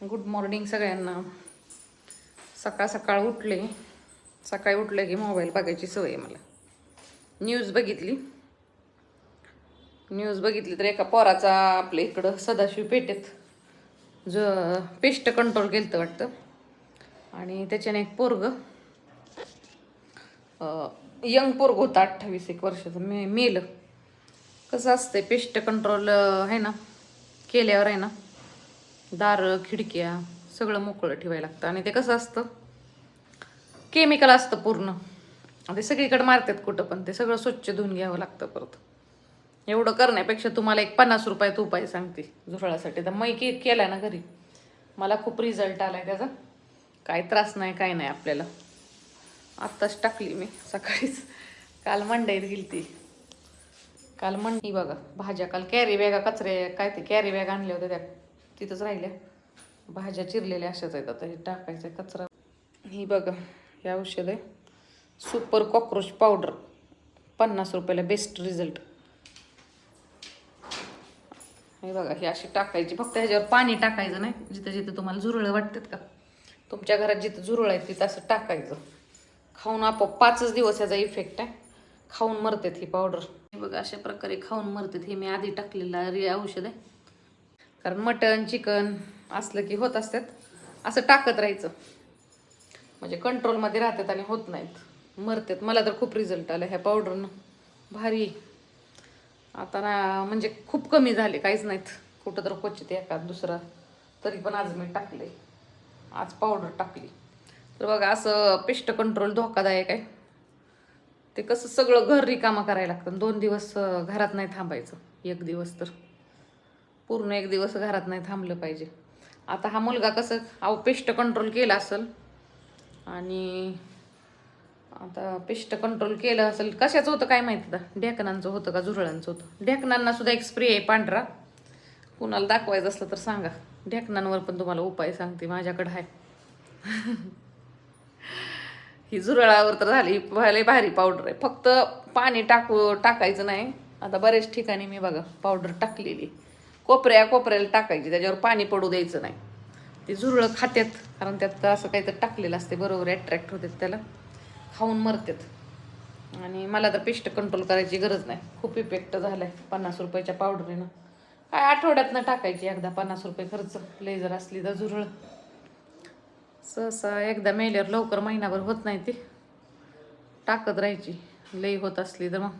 Good morning सगळ्यांना. सकाळ सकाळ उठले. सकाळी उठले की मोबाईल बघायची सवय आहे मला. न्यूज बघितली. न्यूज बघितली तर एका पोराचा आपल्या इकडं सदाशिव पेठेत ज पेस्ट कंट्रोल केलं वाटतं. आणि त्याच्याने एक पोरग यंग पोरग होता अठ्ठावीस एक वर्षाचं. मे मेलं. कसं असतंय पेस्ट कंट्रोल आहे ना केल्यावर आहे ना दार खिडक्या सगळं मोकळं ठेवायला लागतं. आणि ते कसं असतं? केमिकल असतं पूर्ण. ते सगळीकडे मारतात कुठं पण. ते सगळं स्वच्छ धुवून घ्यावं लागतं परत. एवढं करण्यापेक्षा तुम्हाला एक पन्नास रुपयात उपाय सांगते झुरळासाठी. तर मै के केला ना घरी. मला खूप रिझल्ट आला आहे त्याचा. काय त्रास नाही काय नाही आपल्याला. आत्ताच टाकली मी सकाळीच. काल मंडईत गेली ती. काल मंडी बघा. भाज्या काल कॅरी बॅगा कचरे काय ते कॅरी बॅग आणल्या होत्या त्या तिथंच राहिल्या. भाज्या चिरलेल्या अशाच आहेत. आता हे टाकायचं आहे कचरा. ही बघा हे औषध आहे. सुपर कॉक्रोच पावडर पन्नास रुपयाला बेस्ट रिझल्ट हे बघा ही अशी टाकायची. फक्त ह्याच्यावर पाणी टाकायचं नाही. जिथं जिथं तुम्हाला झुरळं वाटतात का? तुमच्या घरात जिथं झुरळ आहेत तिथं असं टाकायचं. खाऊन आपोआप पाचच दिवस ह्याचा इफेक्ट आहे. खाऊन मरतात ही पावडर हे बघा अशा प्रकारे खाऊन मरतात. हे मी आधी टाकलेलं औषध आहे. कारण मटण चिकन असलं की होत असतात. असं टाकत राहायचं. म्हणजे कंट्रोलमध्ये राहतात आणि होत नाहीत. मरतात. मला तर खूप रिझल्ट आला ह्या पावडरनं भारी. आता ना म्हणजे खूप कमी झाले. काहीच नाहीत. कुठं तर क्वचित एका दुसरा. तरी पण आज मी टाकले आज पावडर टाकली. तर बघा असं पेस्ट कंट्रोल धोकादायक आहे. ते कसं सगळं घर रिकामा करायला लागतं. दोन दिवस घरात नाही थांबायचं. एक दिवस तर. पूर्ण एक दिवस घरात नाही थांबलं पाहिजे. आता हा मुलगा कसं अहो पेस्ट कंट्रोल केला असेल. आणि आता पेस्ट कंट्रोल केलं असेल कशाचं होतं काय माहिती का ढेकणांचं होतं का झुरळांचं होतं? ढेकणांना सुद्धा एक स्प्रे आहे पांढरा. कुणाला दाखवायचं असलं तर सांगा. ढेकणांवर पण तुम्हाला उपाय सांगते माझ्याकडं आहे. ही झुरळावर तर झाली लय भारी पावडर आहे. फक्त पाणी टाकू टाकायचं नाही. आता बरेच ठिकाणी मी बघा पावडर टाकलेली कोपऱ्या कोपऱ्याला टाकायची त्याच्यावर पाणी पडू द्यायचं नाही. ते झुरळं खात्यात कारण त्यात असं काहीतरी टाकलेलं असते बरोबर ॲट्रॅक्ट होतात त्याला. खाऊन मरतात. आणि मला तर पेस्ट कंट्रोल करायची गरज नाही. खूप इफेक्ट झालाय पन्नास रुपयाच्या पावडरीनं काय आठवड्यातनं टाकायची एकदा पन्नास रुपये खर्च. लेझर असली तर झुरळ. सहसा एकदा मेल्यावर लवकर महिनाभर होत नाही ती. टाकत राहायची. लई होत असली तर मग.